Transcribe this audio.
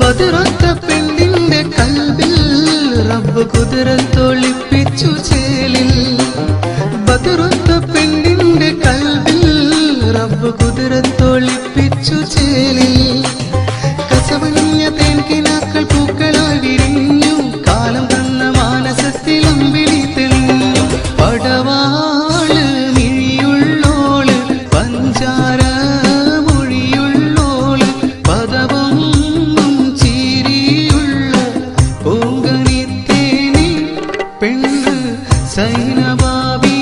ബതിറൊത്ത പെണ്ണിന്റെ കൽവിൽ റബ്ബ് കുതിരൽ തൊളിപ്പിച്ചു ചേലിൽ. ബതിറൊത്ത പെണ്ണിന്റെ കൽവിൽ റബ്ബ് കുതിരൽ തൊളിപ്പിച്ചു ചേലിൽ. കസവഞ്ഞ തേൻകിനാക്കൾ വിരി സൈനവാവി